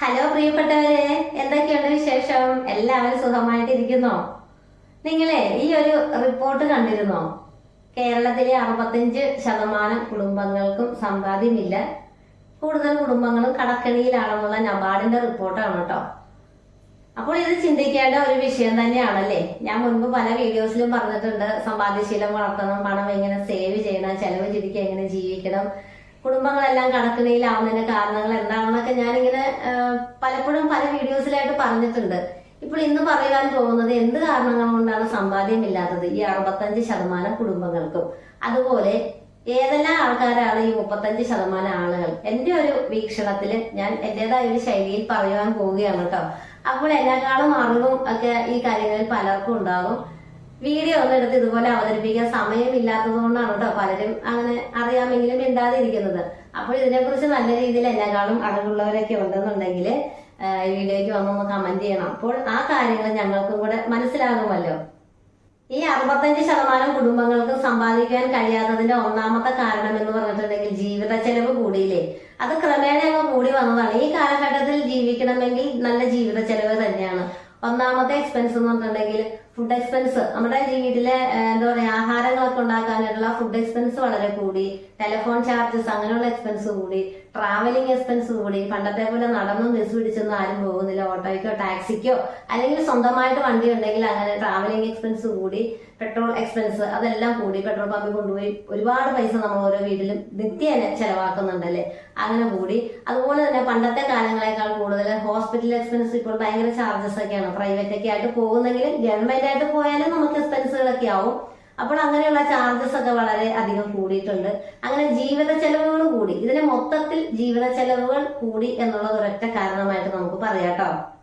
Hello പ്രിയപ്പെട്ടവരെ. എന്തൊക്കെയുണ്ട് വിശേഷം? എല്ലാവരും സുഖമായിട്ടിരിക്കുന്നോ? നിങ്ങളെ ഈ ഒരു റിപ്പോർട്ട് കണ്ടിരുന്നോ? കേരളത്തിലെ അറുപത്തഞ്ച് ശതമാനം കുടുംബങ്ങൾക്കും സമ്പാദ്യമില്ല. കൂടുതൽ കുടുംബങ്ങളും കടക്കണിയിലാണെന്നുള്ള നബാർഡിന്റെ റിപ്പോർട്ടാണ് കേട്ടോ. അപ്പോൾ ഇത് ചിന്തിക്കേണ്ട ഒരു വിഷയം തന്നെയാണല്ലേ? ഞാൻ മുൻപ് പല വീഡിയോസിലും പറഞ്ഞിട്ടുണ്ട് സമ്പാദ്യശീലം വളർത്തണം പണം എങ്ങനെ സേവ് ചെയ്യണം ചെലവ് ചുരുക്കി എങ്ങനെ ജീവിക്കണം കുടുംബങ്ങളെല്ലാം കടക്കണിയിലാവുന്നതിന്റെ കാരണങ്ങൾ എന്താണെന്നൊക്കെ ഞാനിങ്ങനെ പലപ്പോഴും പല വീഡിയോസിലായിട്ട് പറഞ്ഞിട്ടുണ്ട്. ഇപ്പോൾ ഇന്ന് പറയാൻ പോകുന്നത് എന്ത് കാരണങ്ങൾ കൊണ്ടാണ് സമ്പാദ്യമില്ലാത്തത് ഈ അറുപത്തഞ്ച് ശതമാനം കുടുംബങ്ങൾക്കും. അതുപോലെ ഏതെല്ലാം ആൾക്കാരാണ് ഈ മുപ്പത്തഞ്ച് ശതമാനം ആളുകൾ? എന്റെ ഒരു വീക്ഷണത്തിൽ ഞാൻ എന്റേതായ ഒരു ശൈലിയിൽ പറയുവാൻ പോവുകയാണ് കേട്ടോ. അപ്പോൾ എന്നെക്കാളും അറിവും ഒക്കെ ഈ കാര്യങ്ങളിൽ പലർക്കും ഉണ്ടാകും. വീഡിയോ ഒന്നും എടുത്ത് ഇതുപോലെ അവതരിപ്പിക്കാൻ സമയമില്ലാത്തത് കൊണ്ടാണ് കേട്ടോ പലരും അങ്ങനെ അറിയാമെങ്കിലും മിണ്ടാതിരിക്കുന്നത്. അപ്പോൾ ഇതിനെക്കുറിച്ച് നല്ല രീതിയിൽ എന്നെക്കാളും അറിവുള്ളവരൊക്കെ ഉണ്ടെന്നുണ്ടെങ്കിൽ ഈ വീഡിയോയ്ക്ക് വന്നൊന്ന് കമന്റ് ചെയ്യണം. അപ്പോൾ ആ കാര്യങ്ങൾ ഞങ്ങൾക്കും കൂടെ മനസ്സിലാകുമല്ലോ. ഈ അറുപത്തഞ്ച് ശതമാനം കുടുംബങ്ങൾക്ക് സമ്പാദിക്കാൻ കഴിയാത്തതിന്റെ ഒന്നാമത്തെ കാരണം എന്ന് പറഞ്ഞിട്ടുണ്ടെങ്കിൽ ജീവിത ചെലവ് കൂടിയില്ലേ? അത് ക്രമേണ അങ്ങ് കൂടി വന്നതാണ്. ഈ കാലഘട്ടത്തിൽ ജീവിക്കണമെങ്കിൽ നല്ല ജീവിത ചെലവ് തന്നെയാണ്. ഒന്നാമത്തെ എക്സ്പെൻസ് എന്ന് പറഞ്ഞിട്ടുണ്ടെങ്കിൽ ഫുഡ് എക്സ്പെൻസ് നമ്മുടെ വീട്ടിലെ എന്താ പറയാ ആഹാരങ്ങളൊക്കെ ഉണ്ടാക്കാനായിട്ടുള്ള ഫുഡ് എക്സ്പെൻസ് വളരെ കൂടി. ടെലിഫോൺ ചാർജസ് അങ്ങനെയുള്ള എക്സ്പെൻസ് കൂടി. ട്രാവലിംഗ് എക്സ്പെൻസ് കൂടി. പണ്ടത്തെ പോലെ നടന്നും ബസ് പിടിച്ചൊന്നും ആരും പോകുന്നില്ല. ഓട്ടോയ്ക്കോ ടാക്സിക്കോ അല്ലെങ്കിൽ സ്വന്തമായിട്ട് വണ്ടി ഉണ്ടെങ്കിൽ അങ്ങനെ ട്രാവലിംഗ് എക്സ്പെൻസ് കൂടി പെട്രോൾ എക്സ്പെൻസ് അതെല്ലാം കൂടി പെട്രോൾ പമ്പിൽ കൊണ്ടുപോയി ഒരുപാട് പൈസ നമ്മൾ ഓരോ വീട്ടിലും നിത്യേന ചെലവാക്കുന്നുണ്ടല്ലേ? അങ്ങനെ കൂടി. അതുപോലെ തന്നെ പണ്ടത്തെ കാലങ്ങളെക്കാൾ കൂടുതൽ ഹോസ്പിറ്റൽ എക്സ്പെൻസ് ഇപ്പോൾ ഭയങ്കര ചാർജസ് ഒക്കെയാണ്. പ്രൈവറ്റ് ഒക്കെ ആയിട്ട് പോകുന്നെങ്കിലും ഗവൺമെന്റ് ആയിട്ട് പോയാലും നമുക്ക് എക്സ്പെൻസുകളൊക്കെ ആവും. അപ്പോൾ അങ്ങനെയുള്ള ചാർജസ് ഒക്കെ വളരെ അധികം കൂടിയിട്ടുണ്ട്. അങ്ങനെ ജീവിത ചെലവുകൾ കൂടി. ഇതിന് മൊത്തത്തിൽ ജീവിത ചെലവുകൾ കൂടി എന്നുള്ളത് ഒരൊറ്റ കാരണമായിട്ട് നമുക്ക് പറയാം കേട്ടോ.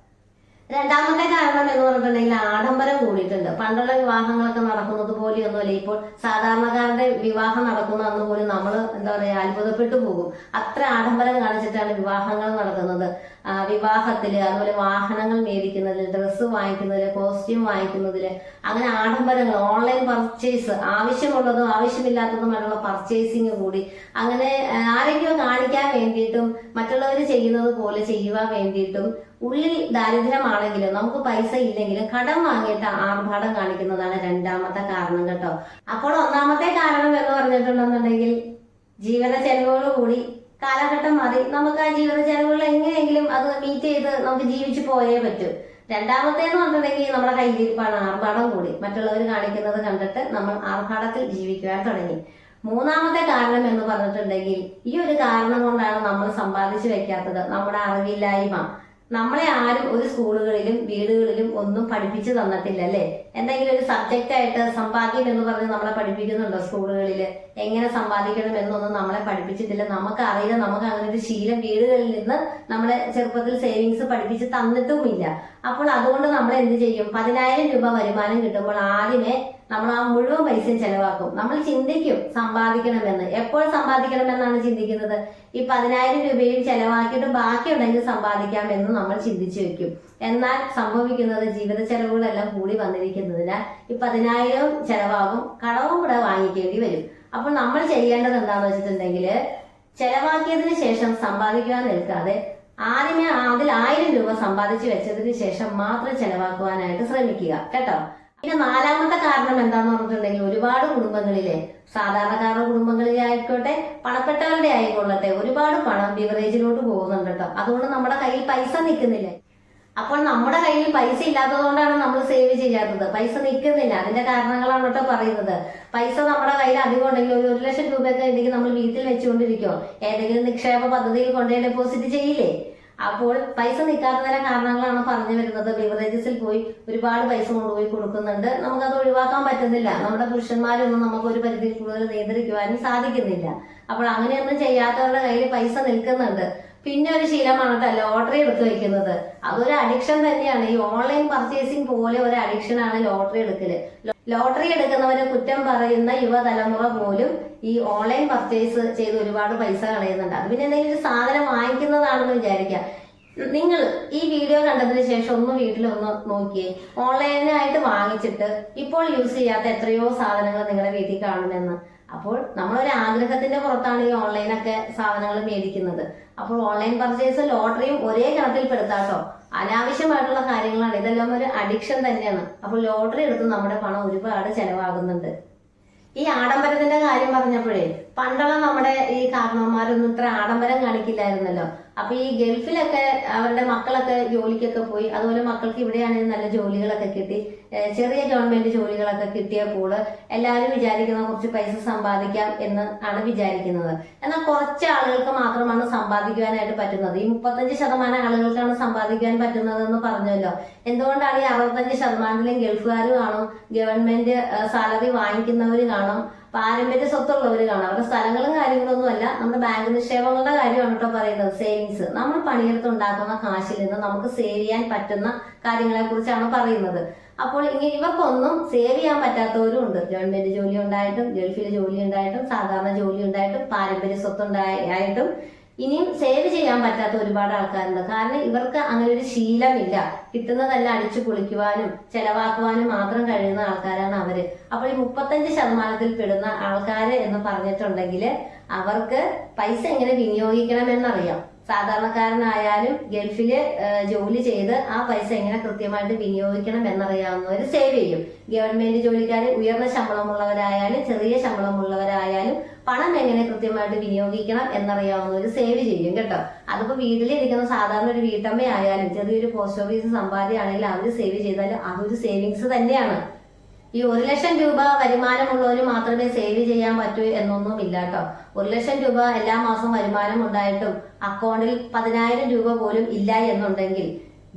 രണ്ടാമത്തെ കാരണം എന്ന് പറഞ്ഞിട്ടുണ്ടെങ്കിൽ ആഡംബരം കൂടിയിട്ടുണ്ട്. പണ്ടുള്ള വിവാഹങ്ങളൊക്കെ നടക്കുന്നത് പോലെയൊന്നുമല്ല. ഇപ്പോൾ സാധാരണക്കാരുടെ വിവാഹം നടക്കുന്ന അന്ന് പോലും നമ്മൾ എന്താ പറയാ അത്ഭുതപ്പെട്ടു പോകും. അത്ര ആഡംബരം കാണിച്ചിട്ടാണ് വിവാഹങ്ങൾ നടക്കുന്നത്. വിവാഹത്തിൽ അതുപോലെ വാഹനങ്ങൾ മേടിക്കുന്നതിൽ ഡ്രസ്സ് വാങ്ങിക്കുന്നതിൽ കോസ്റ്റ്യൂം വാങ്ങിക്കുന്നതിൽ അങ്ങനെ ആഡംബരങ്ങൾ ഓൺലൈൻ പർച്ചേസ് ആവശ്യമുള്ളതും ആവശ്യമില്ലാത്തതുമായിട്ടുള്ള പർച്ചേസിങ് കൂടി അങ്ങനെ ആരെങ്കിലും കാണിക്കാൻ വേണ്ടിയിട്ടും മറ്റുള്ളവർ ചെയ്യുന്നത് പോലെ ചെയ്യുവാൻ വേണ്ടിയിട്ടും ഉള്ളിൽ ദാരിദ്ര്യമാണെങ്കിലും നമുക്ക് പൈസ ഇല്ലെങ്കിലും കടം വാങ്ങിയിട്ട് ആർഭാടം കാണിക്കുന്നതാണ് രണ്ടാമത്തെ കാരണം കേട്ടോ. അപ്പോൾ ഒന്നാമത്തെ കാരണം എന്ന് പറഞ്ഞിട്ടുണ്ടെന്നുണ്ടെങ്കിൽ ജീവിത ചെലവുകൾ കൂടി കാലഘട്ടം മാറി നമുക്ക് ആ ജീവിത ചെലവുകൾ എങ്ങനെയെങ്കിലും അത് മീറ്റ് ചെയ്ത് നമുക്ക് ജീവിച്ചു പോയേ പറ്റൂ. രണ്ടാമത്തേന്ന് പറഞ്ഞിട്ടുണ്ടെങ്കിൽ നമ്മുടെ കയ്യിലിരിപ്പാണ് ആർഭാടം കൂടി. മറ്റുള്ളവർ കാണിക്കുന്നത് കണ്ടിട്ട് നമ്മൾ ആർഭാടത്തിൽ ജീവിക്കുവാൻ തുടങ്ങി. മൂന്നാമത്തെ കാരണം എന്ന് പറഞ്ഞിട്ടുണ്ടെങ്കിൽ ഈ ഒരു കാരണം കൊണ്ടാണ് നമ്മൾ സമ്പാദിച്ചു വെക്കാത്തത്. നമ്മുടെ അറിവില്ലായ്മ. നമ്മളെ ആരും ഒരു സ്കൂളുകളിലും വീടുകളിലും ഒന്നും പഠിപ്പിച്ചു തന്നിട്ടില്ല അല്ലേ? എന്തെങ്കിലും ഒരു സബ്ജക്റ്റ് ആയിട്ട് സമ്പാദ്യം എന്ന് പറഞ്ഞ് നമ്മളെ പഠിപ്പിക്കുന്നുണ്ടോ സ്കൂളുകളിൽ എങ്ങനെ സമ്പാദിക്കണം എന്നൊന്നും നമ്മളെ പഠിപ്പിച്ചിട്ടില്ല. നമുക്ക് അറിയില്ല നമുക്ക് അങ്ങനെ ഒരു ശീലം വീടുകളിൽ നിന്ന് നമ്മളെ ചെറുപ്പത്തിൽ സേവിങ്സ് പഠിപ്പിച്ച് തന്നിട്ടുമില്ല. അപ്പോൾ അതുകൊണ്ട് നമ്മൾ എന്ത് ചെയ്യും? പതിനായിരം രൂപ വരുമാനം കിട്ടുമ്പോൾ ആദ്യമേ നമ്മൾ ആ മുഴുവൻ പൈസയും ചെലവാക്കും. നമ്മൾ ചിന്തിക്കും സമ്പാദിക്കണമെന്ന്. എപ്പോൾ സമ്പാദിക്കണമെന്നാണ് ചിന്തിക്കുന്നത്? ഈ പതിനായിരം രൂപയും ചെലവാക്കിയിട്ട് ബാക്കിയുണ്ടെങ്കിൽ സമ്പാദിക്കാമെന്ന് നമ്മൾ ചിന്തിച്ചു വെക്കും. എന്നാൽ സംഭവിക്കുന്നത് ജീവിത ചെലവുകളെല്ലാം കൂടി വന്നിരിക്കുന്നതിനാൽ ഈ പതിനായിരം ചെലവാകും കടവും കൂടെ വാങ്ങിക്കേണ്ടി വരും. അപ്പോൾ നമ്മൾ ചെയ്യേണ്ടത് എന്താണെന്ന് വെച്ചിട്ടുണ്ടെങ്കിൽ ചെലവാക്കിയതിന് ശേഷം സമ്പാദിക്കാൻ നിൽക്കാതെ ആദ്യമേ അതിൽ ആയിരം രൂപ സമ്പാദിച്ചു വെച്ചതിന് ശേഷം മാത്രം ചെലവാക്കുവാനായിട്ട് ശ്രമിക്കുക. കേട്ടോ? പിന്നെ നാലാമത്തെ കാരണം എന്താന്ന് പറഞ്ഞിട്ടുണ്ടെങ്കിൽ ഒരുപാട് കുടുംബങ്ങളിലെ സാധാരണക്കാരുടെ കുടുംബങ്ങളിലെ ആയിക്കോട്ടെ പണപ്പെട്ടവരുടെ ആയിക്കൊള്ളട്ടെ ഒരുപാട് പണം ബിവറേജിലോട്ട് പോകുന്നുണ്ട് കേട്ടോ. അതുകൊണ്ട് നമ്മുടെ കയ്യിൽ പൈസ നിൽക്കുന്നില്ല. അപ്പോൾ നമ്മുടെ കയ്യിൽ പൈസ ഇല്ലാത്തതുകൊണ്ടാണ് നമ്മൾ സേവ് ചെയ്യാത്തത്. പൈസ നിൽക്കുന്നില്ല. അതിന്റെ കാരണങ്ങളാണ് കേട്ടോ പറയുന്നത്. പൈസ നമ്മുടെ കയ്യിൽ അധികം ഉണ്ടെങ്കിൽ ഒരു ഒരു ലക്ഷം രൂപയൊക്കെ ഉണ്ടെങ്കിൽ നമ്മൾ വീട്ടിൽ വെച്ചുകൊണ്ടിരിക്കുമോ ഏതെങ്കിലും നിക്ഷേപ പദ്ധതിയിൽ കൊണ്ടുപോയി ഡെപ്പോസിറ്റ് ചെയ്യില്ലേ? അപ്പോൾ പൈസ നിൽക്കാത്ത തരം കാരണങ്ങളാണ് പറഞ്ഞു വരുന്നത്. ബിവറേജസിൽ പോയി ഒരുപാട് പൈസ കൊണ്ടുപോയി കൊടുക്കുന്നുണ്ട്. നമുക്കത് ഒഴിവാക്കാൻ പറ്റുന്നില്ല. നമ്മുടെ പുരുഷന്മാരൊന്നും നമുക്ക് ഒരു പരിധി കൂടുതൽ നിയന്ത്രിക്കുവാനും സാധിക്കുന്നില്ല. അപ്പോൾ അങ്ങനെയൊന്നും ചെയ്യാത്തവരുടെ കയ്യിൽ പൈസ നിൽക്കുന്നുണ്ട്. പിന്നെ ഒരു ശീലമാണ് കേട്ടോ ലോട്ടറി എടുത്ത് വെക്കുന്നത്. അതൊരു അഡിക്ഷൻ തന്നെയാണ്. ഈ ഓൺലൈൻ പർച്ചേസിംഗ് പോലെ ഒരു അഡിക്ഷൻ ആണ് ലോട്ടറി എടുക്കൽ. ലോട്ടറി എടുക്കുന്നവരെ കുറ്റം പറയുന്ന യുവതലമുറ പോലും ഈ ഓൺലൈൻ പർച്ചേസ് ചെയ്ത് ഒരുപാട് പൈസ കളയുന്നുണ്ട്. അത് പിന്നെ എന്തെങ്കിലും ഒരു സാധനം വാങ്ങിക്കുന്നതാണെന്ന് വിചാരിക്കാം. നിങ്ങൾ ഈ വീഡിയോ കണ്ടതിന് ശേഷം ഒന്ന് വീട്ടിൽ ഒന്ന് നോക്കിയേ. ഓൺലൈനായിട്ട് വാങ്ങിച്ചിട്ട് ഇപ്പോൾ യൂസ് ചെയ്യാത്ത എത്രയോ സാധനങ്ങൾ നിങ്ങളുടെ വീട്ടിൽ കാണുമെന്ന്. അപ്പോൾ നമ്മളൊരു ആഗ്രഹത്തിന്റെ പുറത്താണ് ഈ ഓൺലൈനൊക്കെ സാധനങ്ങൾ മേടിക്കുന്നത്. അപ്പോൾ ഓൺലൈൻ പർച്ചേസ് ലോട്ടറിയും ഒരേ പെടുത്താട്ടോ. അനാവശ്യമായിട്ടുള്ള കാര്യങ്ങളാണ്. ഇതെല്ലാം ഒരു അഡിക്ഷൻ തന്നെയാണ്. അപ്പോൾ ലോട്ടറി എടുത്ത് നമ്മുടെ പണം ഒരുപാട് ചെലവാകുന്നുണ്ട്. ഈ ആഡംബരത്തിന്റെ കാര്യം പറഞ്ഞപ്പോഴേ പണ്ടുള്ള നമ്മുടെ ഈ കാരണവന്മാരൊന്നും ഇത്ര ആഡംബരം കാണിക്കില്ലായിരുന്നല്ലോ. അപ്പൊ ഈ ഗൾഫിലൊക്കെ അവരുടെ മക്കളൊക്കെ ജോലിക്കൊക്കെ പോയി. അതുപോലെ മക്കൾക്ക് ഇവിടെയാണെങ്കിൽ നല്ല ജോലികളൊക്കെ കിട്ടി. ചെറിയ ഗവൺമെന്റ് ജോലികളൊക്കെ കിട്ടിയപ്പോൾ എല്ലാവരും വിചാരിക്കുന്ന കുറച്ച് പൈസ സമ്പാദിക്കാം എന്ന് ആണ് വിചാരിക്കുന്നത്. എന്നാൽ കുറച്ച് ആളുകൾക്ക് മാത്രമാണ് സമ്പാദിക്കുവാനായിട്ട് പറ്റുന്നത്. ഈ മുപ്പത്തഞ്ച് ശതമാനം ആളുകൾക്കാണ് സമ്പാദിക്കാൻ പറ്റുന്നത് എന്ന് പറഞ്ഞല്ലോ. എന്തുകൊണ്ടാണ് ഈ അറുപത്തഞ്ച് ശതമാനത്തിലും ഗൾഫുകാരും കാണും? ഗവൺമെന്റ് സാലറി വാങ്ങിക്കുന്നവർ കാണും. പാരമ്പര്യ സ്വത്തുള്ളവർ കാണും. അവരുടെ സ്ഥലങ്ങളും കാര്യങ്ങളൊന്നും അല്ല. നമ്മുടെ ബാങ്ക് നിക്ഷേപങ്ങളുടെ കാര്യമാണ് കേട്ടോ പറയുന്നത്. സേവിങ്സ് നമ്മൾ പണിയെടുത്ത് ഉണ്ടാക്കുന്ന കാശിൽ നിന്ന് നമുക്ക് സേവ് ചെയ്യാൻ പറ്റുന്ന കാര്യങ്ങളെ കുറിച്ചാണ് പറയുന്നത്. അപ്പോൾ ഇങ്ങനെ ഇവർക്കൊന്നും സേവ് ചെയ്യാൻ പറ്റാത്തവരും ഉണ്ട്. ഗവൺമെന്റ് ജോലി ഉണ്ടായിട്ടും ഗൾഫിൽ ജോലി ഉണ്ടായിട്ടും സാധാരണ ജോലി ഉണ്ടായിട്ടും പാരമ്പര്യ സ്വത്ത് ഉണ്ടായിട്ടും ഇനിയും സേവ് ചെയ്യാൻ പറ്റാത്ത ഒരുപാട് ആൾക്കാരുണ്ട്. കാരണം ഇവർക്ക് അങ്ങനെ ഒരു ശീലമില്ല. കിട്ടുന്നതെല്ലാം അടിച്ചു പൊളിക്കുവാനും ചെലവാക്കുവാനും മാത്രം കഴിയുന്ന ആൾക്കാരാണ് അവർ. അപ്പോൾ ഈ മുപ്പത്തഞ്ച് ശതമാനത്തിൽ പെടുന്ന ആൾക്കാര് എന്ന് പറഞ്ഞിട്ടുണ്ടെങ്കിൽ അവർക്ക് പൈസ എങ്ങനെ വിനിയോഗിക്കണം എന്നറിയാം സാധാരണക്കാരനായാലും ഗൾഫിൽ ജോലി ചെയ്ത് ആ പൈസ എങ്ങനെ കൃത്യമായിട്ട് വിനിയോഗിക്കണം എന്നറിയാവുന്നവർ സേവ് ചെയ്യും. ഗവൺമെന്റ് ജോലിക്കാർ ഉയർന്ന ശമ്പളമുള്ളവരായാലും ചെറിയ ശമ്പളമുള്ളവരായാലും പണം എങ്ങനെ കൃത്യമായിട്ട് വിനിയോഗിക്കണം എന്നറിയാവുന്നവർ സേവ് ചെയ്യും കേട്ടോ. അതിപ്പോ വീട്ടിലിരിക്കുന്ന സാധാരണ ഒരു വീട്ടമ്മയായാലും ചെറിയൊരു പോസ്റ്റ് ഓഫീസ് സമ്പാദ്യമാണെങ്കിലും അവർ സേവ് ചെയ്താലും അതൊരു സേവിങ്സ് തന്നെയാണ്. ഈ ഒരു ലക്ഷം രൂപ വരുമാനമുള്ളവർ മാത്രമേ സേവ് ചെയ്യാൻ പറ്റൂ എന്നൊന്നും ഇല്ല കേട്ടോ ഒരു ലക്ഷം രൂപ എല്ലാ മാസവും വരുമാനം ഉണ്ടായിട്ടും അക്കൗണ്ടിൽ പതിനായിരം രൂപ പോലും ഇല്ല എന്നുണ്ടെങ്കിൽ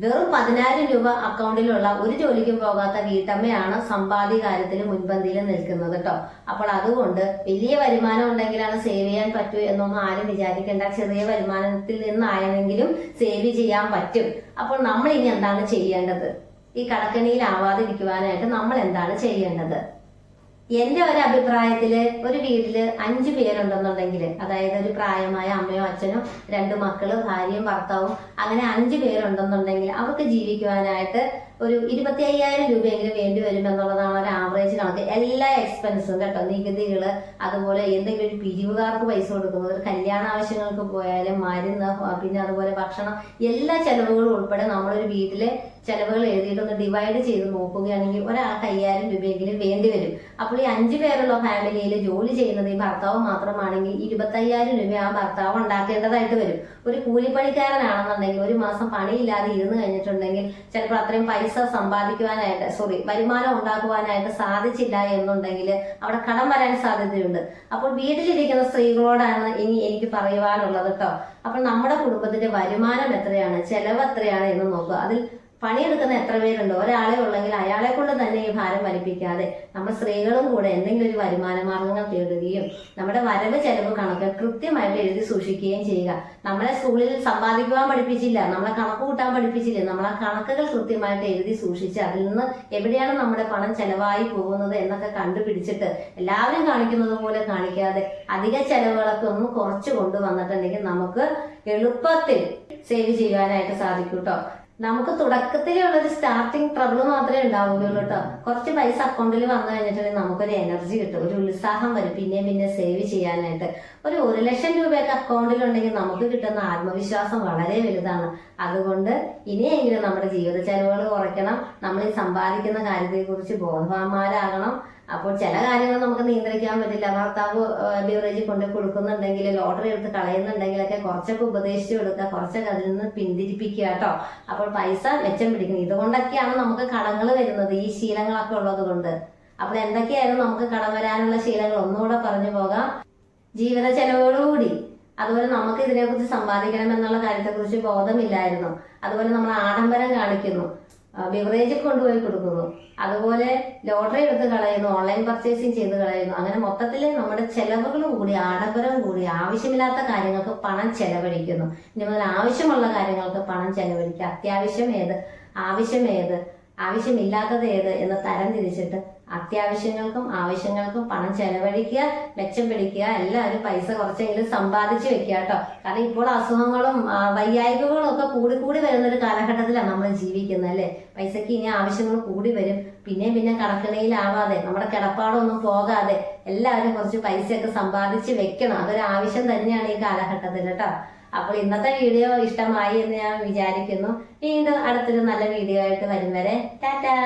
വെറും പതിനായിരം രൂപ അക്കൗണ്ടിലുള്ള ഒരു ജോലിക്കും പോകാത്ത വീട്ടമ്മയാണ് സമ്പാദ്യ കാര്യത്തിന് മുൻപന്തിയിൽ നിൽക്കുന്നത് കേട്ടോ അപ്പോൾ അതുകൊണ്ട് വലിയ വരുമാനം ഉണ്ടെങ്കിലാണ് സേവ് ചെയ്യാൻ പറ്റൂ എന്നൊന്നും ആരും വിചാരിക്കേണ്ട. ചെറിയ വരുമാനത്തിൽ നിന്നായെങ്കിലും സേവ് ചെയ്യാൻ പറ്റും. അപ്പോൾ നമ്മൾ ഇനി എന്താണ് ചെയ്യേണ്ടത്? ഈ കടക്കണിയിലാവാതിരിക്കുവാനായിട്ട് നമ്മൾ എന്താണ് ചെയ്യേണ്ടത്? എന്റെ ഒരു അഭിപ്രായത്തിൽ ഒരു വീട്ടിൽ അഞ്ചു പേരുണ്ടെന്നുണ്ടെങ്കിൽ അതായത് ഒരു പ്രായമായ അമ്മയോ അച്ഛനോ രണ്ട് മക്കൾ ഭാര്യയും ഭർത്താവും അങ്ങനെ അഞ്ചു പേരുണ്ടെന്നുണ്ടെങ്കിൽ അവർക്ക് ജീവിക്കുവാനായിട്ട് ഒരു ഇരുപത്തി അയ്യായിരം രൂപയെങ്കിലും വേണ്ടി വരും എന്നുള്ളതാണ് ഒരു ആവറേജ് കണക്ക്. എല്ലാ എക്സ്പെൻസും കേട്ടോ നികുതികൾ അതുപോലെ എന്തെങ്കിലും ഒരു പിരിവുകാർക്ക് പൈസ കൊടുക്കുന്നത് ഒരു കല്യാണ ആവശ്യങ്ങൾക്ക് പോയാലും മരുന്ന് പിന്നെ അതുപോലെ ഭക്ഷണം എല്ലാ ചെലവുകളും ഉൾപ്പെടെ നമ്മളൊരു വീട്ടിലെ ചെലവുകൾ എഴുതിയിട്ടൊന്ന് ഡിവൈഡ് ചെയ്ത് നോക്കുകയാണെങ്കിൽ ഒരാൾക്ക് അയ്യായിരം രൂപയെങ്കിലും വേണ്ടി വരും. അപ്പോൾ ഈ അഞ്ചു പേരുള്ള ഫാമിലിയിൽ ജോലി ചെയ്യുന്നത് ഈ ഭർത്താവ് മാത്രമാണെങ്കിൽ ഇരുപത്തയ്യായിരം രൂപ ആ ഭർത്താവ് ഉണ്ടാക്കേണ്ടതായിട്ട് വരും. ഒരു കൂലിപ്പണിക്കാരനാണെന്നുണ്ടെങ്കിൽ ഒരു മാസം പണിയില്ലാതെ ഇരുന്ന് കഴിഞ്ഞിട്ടുണ്ടെങ്കിൽ ചിലപ്പോൾ അത്രയും പൈസ സമ്പാദിക്കുവാനായിട്ട് സോറി വരുമാനം ഉണ്ടാക്കുവാനായിട്ട് സാധിച്ചില്ല എന്നുണ്ടെങ്കിൽ അവിടെ കടം വരാൻ സാധ്യതയുണ്ട്. അപ്പോൾ വീട്ടിലിരിക്കുന്ന സ്ത്രീകളോടാണ് ഇനി എനിക്ക് പറയുവാനുള്ളത് കേട്ടോ. അപ്പോൾ നമ്മുടെ കുടുംബത്തിന്റെ വരുമാനം എത്രയാണ് ചെലവ് എത്രയാണ് എന്ന് നോക്കുക. അതിൽ പണിയെടുക്കുന്ന എത്ര പേരുണ്ട്? ഒരാളെ ഉള്ളെങ്കിൽ അയാളെ കൊണ്ട് തന്നെ ഈ ഭാരം വലിപ്പിക്കാതെ നമ്മൾ സ്ത്രീകളും കൂടെ എന്തെങ്കിലും ഒരു വരുമാന മാർഗങ്ങൾ തേടുകയും നമ്മുടെ വരവ് ചെലവ് കണക്ക് കൃത്യമായിട്ട് എഴുതി സൂക്ഷിക്കുകയും ചെയ്യുക. നമ്മളെ സ്കൂളിൽ സമ്പാദിക്കുവാൻ പഠിപ്പിച്ചില്ല നമ്മളെ കണക്ക് കൂട്ടാൻ പഠിപ്പിച്ചില്ല നമ്മളെ കണക്കുകൾ കൃത്യമായിട്ട് എഴുതി സൂക്ഷിച്ച് അതിൽ നിന്ന് എവിടെയാണ് നമ്മുടെ പണം ചെലവായി പോകുന്നത് എന്നൊക്കെ കണ്ടുപിടിച്ചിട്ട് എല്ലാവരും കാണിക്കുന്നത് പോലെ കാണിക്കാതെ അധിക ചെലവുകളൊക്കെ ഒന്ന് കുറച്ച് കൊണ്ടുവന്നിട്ടുണ്ടെങ്കിൽ നമുക്ക് എളുപ്പത്തിൽ സേവ് ചെയ്യാനായിട്ട് സാധിക്കും കേട്ടോ നമുക്ക് തുടക്കത്തിലുള്ള ഒരു സ്റ്റാർട്ടിങ് ട്രബിൾ മാത്രമേ ഉണ്ടാവുകയുള്ളൂ കേട്ടോ. കുറച്ച് പൈസ അക്കൗണ്ടിൽ വന്നു കഴിഞ്ഞിട്ടുണ്ടെങ്കിൽ നമുക്കൊരു എനർജി കിട്ടും ഒരു ഉത്സാഹം വരും പിന്നെ പിന്നെ സേവ് ചെയ്യാനായിട്ട്. ഒരു ഒരു ലക്ഷം രൂപയൊക്കെ അക്കൗണ്ടിലുണ്ടെങ്കിൽ നമുക്ക് കിട്ടുന്ന ആത്മവിശ്വാസം വളരെ വലുതാണ്. അതുകൊണ്ട് ഇനിയെങ്കിലും നമ്മുടെ ജീവിത ചെലവുകൾ കുറയ്ക്കണം നമ്മൾ ഈ സമ്പാദിക്കുന്ന കാര്യത്തെക്കുറിച്ച് ബോധവാന്മാരാകണം. അപ്പോൾ ചില കാര്യങ്ങൾ നമുക്ക് നിയന്ത്രിക്കാൻ പറ്റില്ല. ഭർത്താവ് ബിവറേജ് കൊണ്ട് കൊടുക്കുന്നുണ്ടെങ്കിൽ ലോട്ടറി എടുത്ത് കളയുന്നുണ്ടെങ്കിലൊക്കെ കുറച്ചൊക്കെ ഉപദേശിച്ചു കൊടുക്കുക കുറച്ചൊക്കെ അതിൽ നിന്ന് പിന്തിരിപ്പിക്കുക കേട്ടോ. അപ്പോൾ പൈസ മെച്ചം പിടിക്കുന്നത് ഇതുകൊണ്ടൊക്കെയാണ് നമുക്ക് കടങ്ങൾ വരുന്നത് ഈ ശീലങ്ങളൊക്കെ ഉള്ളത് കൊണ്ട്. അപ്പോൾ എന്തൊക്കെയായിരുന്നു നമുക്ക് കടം വരാനുള്ള ശീലങ്ങൾ ഒന്നുകൂടെ പറഞ്ഞു പോകാം. ജീവിത ചെലവുകളോടുകൂടി. അതുപോലെ നമുക്ക് ഇതിനെക്കുറിച്ച് സമ്പാദിക്കണം എന്നുള്ള കാര്യത്തെക്കുറിച്ച് ബോധമില്ലായിരുന്നു. അതുപോലെ നമ്മൾ ആഡംബരം കാണിക്കുന്നു. ബിവറേജ് കൊണ്ടുപോയി കൊടുക്കുന്നു. അതുപോലെ ലോട്ടറി എടുത്ത് കളയുന്നു ഓൺലൈൻ പർച്ചേസിങ് ചെയ്ത് കളയുന്നു. അങ്ങനെ മൊത്തത്തിൽ നമ്മുടെ ചെലവുകൾ കൂടി ആഡംബരം കൂടി ആവശ്യമില്ലാത്ത കാര്യങ്ങൾക്ക് പണം ചെലവഴിക്കുന്നു. ഇനി മുതൽ ആവശ്യമുള്ള കാര്യങ്ങൾക്ക് പണം ചെലവഴിക്കുക. അത്യാവശ്യം ഏത്? ആവശ്യം ഏത്? ആവശ്യമില്ലാത്തത് ഏത്? എന്ന് തരം തിരിച്ചിട്ട് അത്യാവശ്യങ്ങൾക്കും ആവശ്യങ്ങൾക്കും പണം ചെലവഴിക്കുക മെച്ചം പിടിക്കുക എല്ലാവരും പൈസ കുറച്ചെങ്കിലും സമ്പാദിച്ചു വെക്കുക കേട്ടോ. കാരണം ഇപ്പോൾ അസുഖങ്ങളും ആ, വയ്യായ്കകളും ഒക്കെ കൂടി കൂടി വരുന്ന ഒരു കാലഘട്ടത്തിലാണ് നമ്മൾ ജീവിക്കുന്നത് അല്ലേ? പൈസക്ക് ഇനി ആവശ്യങ്ങൾ കൂടി വരും. പിന്നെയും പിന്നെ കടക്കിണിയിലാവാതെ നമ്മുടെ കിടപ്പാടൊന്നും പോകാതെ എല്ലാവരും കുറച്ച് പൈസയൊക്കെ സമ്പാദിച്ച് വെക്കണം. അതൊരു ആവശ്യം തന്നെയാണ് ഈ കാലഘട്ടത്തിൽ കേട്ടോ. അപ്പോൾ ഇന്നത്തെ വീഡിയോ ഇഷ്ടമായി എന്ന് ഞാൻ വിചാരിക്കുന്നു. വീണ്ടും അടുത്തൊരു നല്ല വീഡിയോ ആയിട്ട് വരും വരെ ടാറ്റാ!